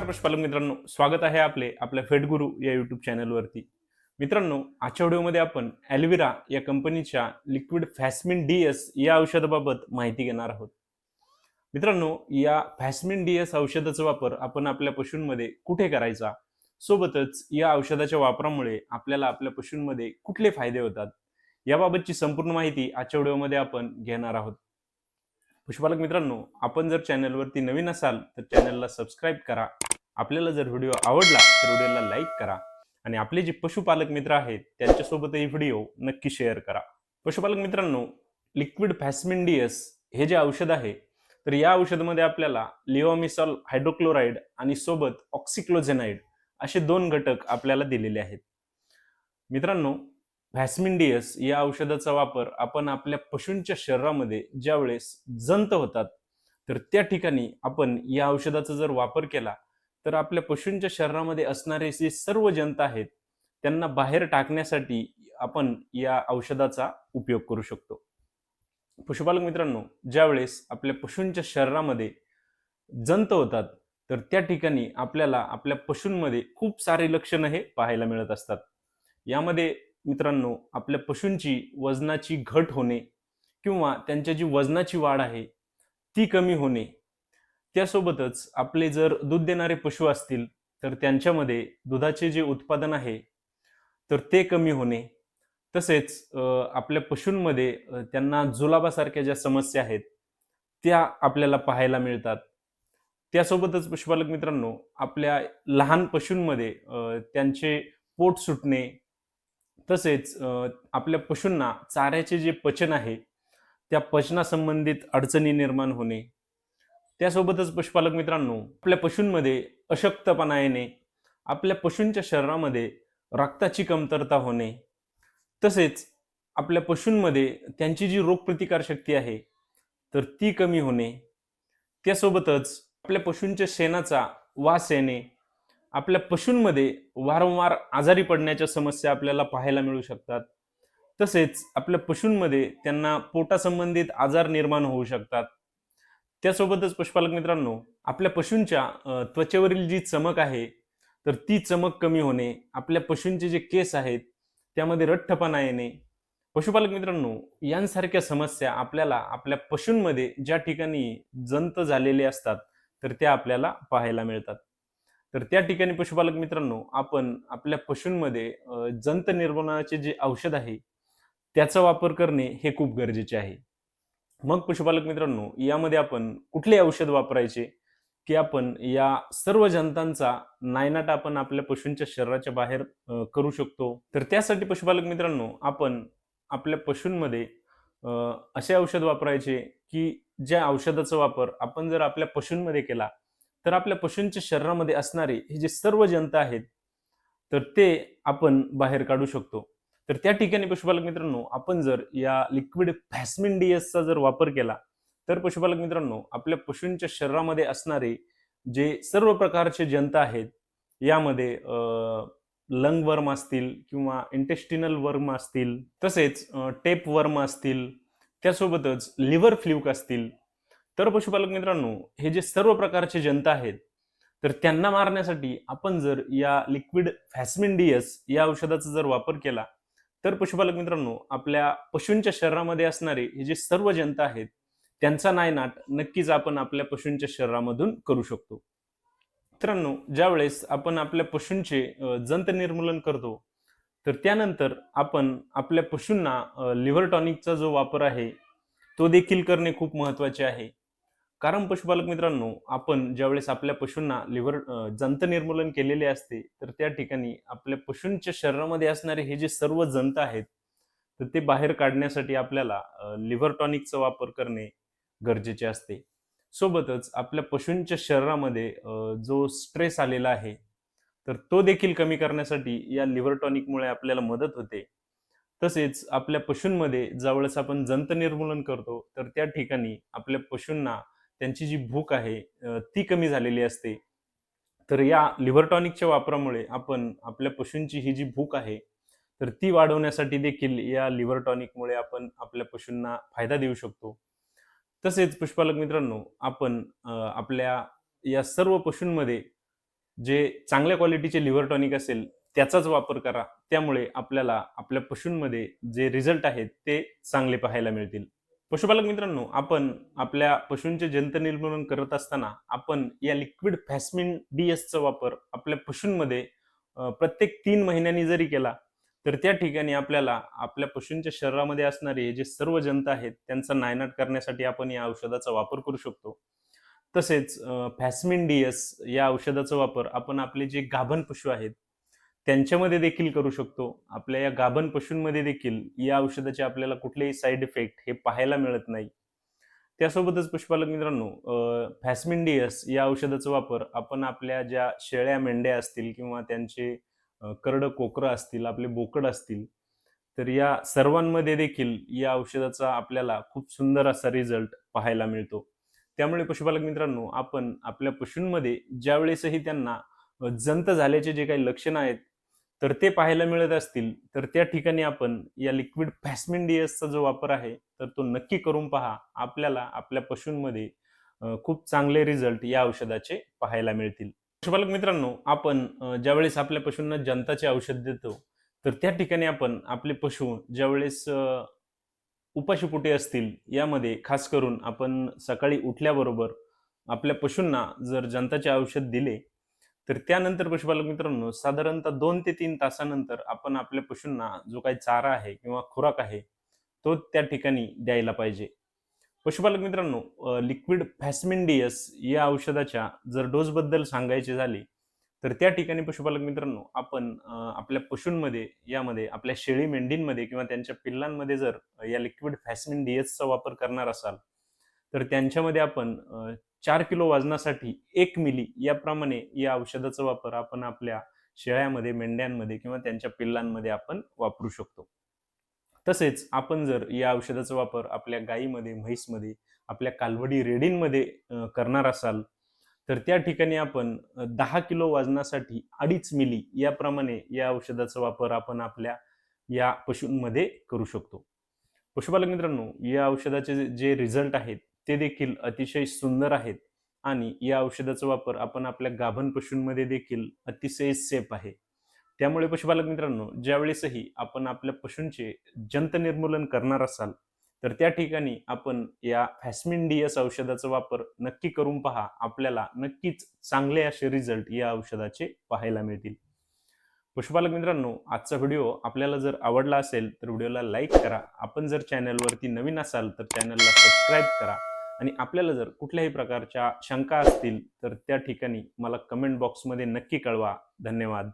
नमस्कार पशुपालक मित्रांनो. स्वागत आहे आपले आपल्या फेटगुरू या युट्यूब चॅनलवरती मित्रांनो आजच्या व्हिडिओमध्ये आपण ॲल्विरा या कंपनीच्या लिक्विड फॅस्मिन डी एस या औषधाबाबत माहिती घेणार आहोत. मित्रांनो या फॅस्मिन डी एस औषधाचा वापर आपण आपल्या पशूंमध्ये कुठे करायचा? सोबतच या औषधाच्या वापरामुळे आपल्याला आपल्या पशूंमध्ये कुठले फायदे होतात? याबाबतची संपूर्ण माहिती आजच्या व्हिडिओमध्ये आपण घेणार आहोत. पशुपालक मित्रांनो आपण जर चॅनलवरती नवीन असाल तर चॅनलला सबस्क्राईब करा. आपल्याला जर व्हिडिओ आवडला तर व्हिडिओला लाईक करा आणि आपले जे पशुपालक मित्र आहेत त्यांच्यासोबतही व्हिडिओ नक्की शेअर करा. पशुपालक मित्रांनो लिक्विड फॅस्मिंडियस हे जे औषध आहे तर या औषधामध्ये आपल्याला लिओमिसॉल हायड्रोक्लोराईड आणि सोबत ऑक्सिक्लोझेनाईड असे दोन घटक आपल्याला दिलेले आहेत. मित्रांनो व्हॅस्मिन या औषधाचा वापर आपण आपल्या पशूंच्या शरीरामध्ये ज्यावेळेस जंत होतात तर त्या ठिकाणी आपण या औषधाचा जर वापर केला तर आपल्या पशूंच्या शरीरामध्ये असणारे जे सर्व जंत आहेत त्यांना बाहेर टाकण्यासाठी आपण या औषधाचा उपयोग करू शकतो. पशुपालक मित्रांनो ज्यावेळेस आपल्या पशूंच्या शरीरामध्ये जंत होतात तर त्या ठिकाणी आपल्याला आपल्या पशूंमध्ये खूप सारे लक्षणं हे पाहायला मिळत असतात. यामध्ये मित्रांनो आपल्या पशूंची वजनाची घट होणे किंवा त्यांच्या जी वजनाची वाढ आहे ती कमी होणे त्यासोबतच आपले जर दूध देणारे पशु असतील तर त्यांच्यामध्ये दुधाचे जे उत्पादन आहे तर ते कमी होणे. तसेच आपल्या पशूंमध्ये त्यांना जुलाबासारख्या ज्या समस्या आहेत त्या आपल्याला पाहायला मिळतात. त्यासोबतच पशुपालक मित्रांनो आपल्या लहान पशूंमध्ये त्यांचे पोट सुटणे तसेच आपल्या पशूंना चाऱ्याचे जे पचन आहे त्या पचनासंबंधित अडचणी निर्माण होणे त्यासोबतच पशुपालक मित्रांनो आपल्या पशूंमध्ये अशक्तपणा येणे आपल्या पशूंच्या शरीरामध्ये रक्ताची कमतरता होणे तसेच आपल्या पशूंमध्ये त्यांची जी रोगप्रतिकार शक्ती आहे तर ती कमी होणे त्यासोबतच आपल्या पशूंच्या शेणाचा वास येणे आपल्या पशूंमध्ये वारंवार आजारी पडण्याच्या समस्या आपल्याला पाहायला मिळू शकतात तसेच आपल्या पशूंमध्ये त्यांना पोटासंबंधित आजार निर्माण होऊ शकतात. त्यासोबतच पशुपालक मित्रांनो आपल्या पशूंच्या त्वचेवरील जी चमक आहे तर ती चमक कमी होणे आपल्या पशूंचे जे केस आहेत त्यामध्ये रठ्ठपणा येणे. पशुपालक मित्रांनो यांसारख्या समस्या आपल्याला आपल्या पशूंमध्ये ज्या ठिकाणी जंत झालेले असतात तर त्या आपल्याला पाहायला मिळतात. तर त्या ठिकाणी पशुपालक मित्रांनो आपण आपल्या पशूंमध्ये जंत निर्मूलनाचे जे औषध आहे त्याचा वापर करणे हे खूप गरजेचे आहे. मग पशुपालक मित्रांनो यामध्ये आपण कुठले औषध वापरायचे? की आपण या सर्व जंतांचा नायनाट आपण आपल्या पशूंच्या शरीराच्या बाहेर करू शकतो? तर त्यासाठी पशुपालक मित्रांनो आपण आपल्या पशूंमध्ये असे औषध वापरायचे की ज्या औषधाचा वापर आपण जर आपल्या पशूंमध्ये केला तर आपल्या पशूंच्या शरीरामध्ये असणारे हे जे सर्व जंत आहेत तर ते आपण बाहेर काढू शकतो. तर त्या ठिकाणी पशुपालक मित्रांनो आपण जर या लिक्विड फॅस्मिन डीएसचा जर वापर केला तर पशुपालक मित्रांनो आपल्या पशूंच्या शरीरामध्ये असणारे जे सर्व प्रकारचे जंत आहेत यामध्ये लंग वर्म असतील किंवा इंटेस्टिनल वर्म असतील तसेच टेप वर्म असतील त्यासोबतच लिव्हर फ्ल्यूक असतील तर पशुपालक मित्रांनो हे जे सर्व प्रकारचे जंत आहेत तर त्यांना मारण्यासाठी आपण जर या लिक्विड फॅस्मिन डीएस या औषधाचा जर वापर केला तर पशुपालक मित्रांनो आपल्या पशूंच्या शरीरामध्ये असणारे हे जे सर्व जंत आहेत त्यांचा नायनाट नक्कीच आपण आपल्या पशूंच्या शरीरामधून करू शकतो. मित्रांनो ज्यावेळेस आपण आपल्या पशूंचे जंत निर्मूलन करतो तर त्यानंतर आपण आपल्या पशूंना लिव्हर टॉनिकचा जो वापर आहे तो देखील करणे खूप महत्त्वाचे आहे. कारण पशुपालक मित्रांनो आपण ज्यावेळेस आपल्या पशूंना लिव्हर जंत निर्मूलन केलेले असते तर त्या ठिकाणी आपल्या पशूंच्या शरीरामध्ये असणारे हे जे सर्व जंत आहेत तर ते बाहेर काढण्यासाठी आपल्याला लिव्हर टॉनिकचा वापर करणे गरजेचे असते. सोबतच आपल्या पशूंच्या शरीरामध्ये जो स्ट्रेस आलेला आहे तर तो देखील कमी करण्यासाठी या लिव्हर टॉनिकमुळे आपल्याला मदत होते. तसेच आपल्या पशूंमध्ये ज्यावेळेस आपण जंत निर्मूलन करतो तर त्या ठिकाणी आपल्या पशूंना त्यांची जी भूक आहे ती कमी झालेली असते. तर या लिव्हर टॉनिकच्या वापरामुळे आपण आपल्या पशूंची ही जी भूक आहे तर ती वाढवण्यासाठी देखील या लिव्हर टॉनिकमुळे आपण आपल्या पशूंना फायदा देऊ शकतो. तसेच पुष्पालक मित्रांनो आपण आपल्या या सर्व पशूंमध्ये जे चांगल्या क्वालिटीचे लिव्हर टॉनिक असेल त्याचाच वापर करा. त्यामुळे आपल्याला आपल्या पशूंमध्ये जे रिझल्ट आहेत ते चांगले पाहायला मिळतील. पशुपालक मित्रांनो आपण आपल्या पशूंचे जंत निर्मूलन करत असताना आपण या लिक्विड फॅस्मिन डी एसचा वापर आपल्या पशूंमध्ये प्रत्येक तीन महिन्यांनी जरी केला तर त्या ठिकाणी आपल्याला आपल्या पशूंच्या शरीरामध्ये असणारे जे सर्व जंत आहेत त्यांचा नायनाट करण्यासाठी आपण या औषधाचा वापर करू शकतो. तसेच फॅस्मिन डी एस या औषधाचा वापर आपण आपले जे गाभण पशु आहेत त्यांच्यामध्ये देखील करू शकतो. आपल्या या गाभण पशूंमध्ये देखील या औषधाचे आपल्याला कुठलेही साईड इफेक्ट हे पाहायला मिळत नाही. त्यासोबतच पशुपालक मित्रांनो फॅस्मिंडियस या औषधाचा वापर आपण आपल्या ज्या शेळ्या मेंढ्या असतील किंवा त्यांचे करड कोकरं असतील आपले बोकड असतील तर या सर्वांमध्ये देखील या औषधाचा आपल्याला खूप सुंदर असा रिझल्ट पाहायला मिळतो. त्यामुळे पशुपालक मित्रांनो आपण आपल्या पशूंमध्ये ज्यावेळेसही त्यांना जंत झाल्याचे जे काही लक्षणं आहेत तर ते पाहायला मिळत असतील तर त्या ठिकाणी आपण या लिक्विड फॅस्मिन जो वापर आहे तर तो नक्की करून पहा. आपल्याला आपल्या पशूंमध्ये खूप चांगले रिझल्ट या औषधाचे पाहायला मिळतील. पशुपालक मित्रांनो आपण ज्यावेळेस आपल्या पशूंना जंताचे औषध देतो तर त्या ठिकाणी आपण आपले पशु ज्यावेळेस उपाशीपुटे उपाशीपोटी असतील यामध्ये खास करून आपण सकाळी उठल्याबरोबर आपल्या पशूंना जर जंताचे औषध दिले तर त्यानंतर पशुपालक मित्रांनो साधारणतः दोन ते तीन तासानंतर आपण आपल्या पशूंना जो काही चारा आहे किंवा खुराक आहे तो त्या ठिकाणी द्यायला पाहिजे. पशुपालक मित्रांनो लिक्विड फॅस्मिन या औषधाच्या जर डोसबद्दल सांगायचे झाले तर त्या ठिकाणी पशुपालक मित्रांनो आपण आपल्या पशूंमध्ये यामध्ये आपल्या शेळी मेंढींमध्ये किंवा त्यांच्या पिल्लांमध्ये जर या लिक्विड फॅस्मिन डीएसचा वापर करणार असाल तर त्यांच्यामध्ये आपण चार किलो वजनासाठी एक मिली याप्रमाणे या औषधाचा वापर आपण आपल्या शेळ्यामध्ये मेंढ्यांमध्ये किंवा त्यांच्या पिल्लांमध्ये आपण वापरू शकतो. तसेच आपण जर या औषधाचा वापर आपल्या गायीमध्ये म्हैसमध्ये आपल्या कालवडी रेडींमध्ये करणार असाल तर त्या ठिकाणी आपण दहा किलो वजनासाठी अडीच मिली याप्रमाणे या औषधाचा वापर आपण आपल्या या पशूंमध्ये करू शकतो. पशुपालक मित्रांनो या औषधाचे जे रिझल्ट आहेत ते देखील अतिशय सुंदर आहेत. आणि या औषधाचा वापर आपण आपल्या गाभण पशूंमध्ये देखील अतिशय सेफ आहे. त्यामुळे पशुपालक मित्रांनो ज्यावेळेसही आपण आपल्या पशूंचे जंत निर्मूलन करणार असाल तर त्या ठिकाणी आपण या फॅस्मिन डीएस औषधाचा वापर नक्की करून पहा. आपल्याला नक्कीच चांगले असे रिझल्ट या औषधाचे पाहायला मिळतील. पशुपालक मित्रांनो आजचा व्हिडिओ आपल्याला जर आवडला असेल तर व्हिडिओला लाईक करा. आपण जर चॅनलवरती नवीन असाल तर चॅनलला सबस्क्राईब करा. आणि आपल्याला जर कुठल्याही प्रकारच्या शंका असतील तर त्या ठिकाणी मला कमेंट बॉक्समध्ये नक्की कळवा. धन्यवाद.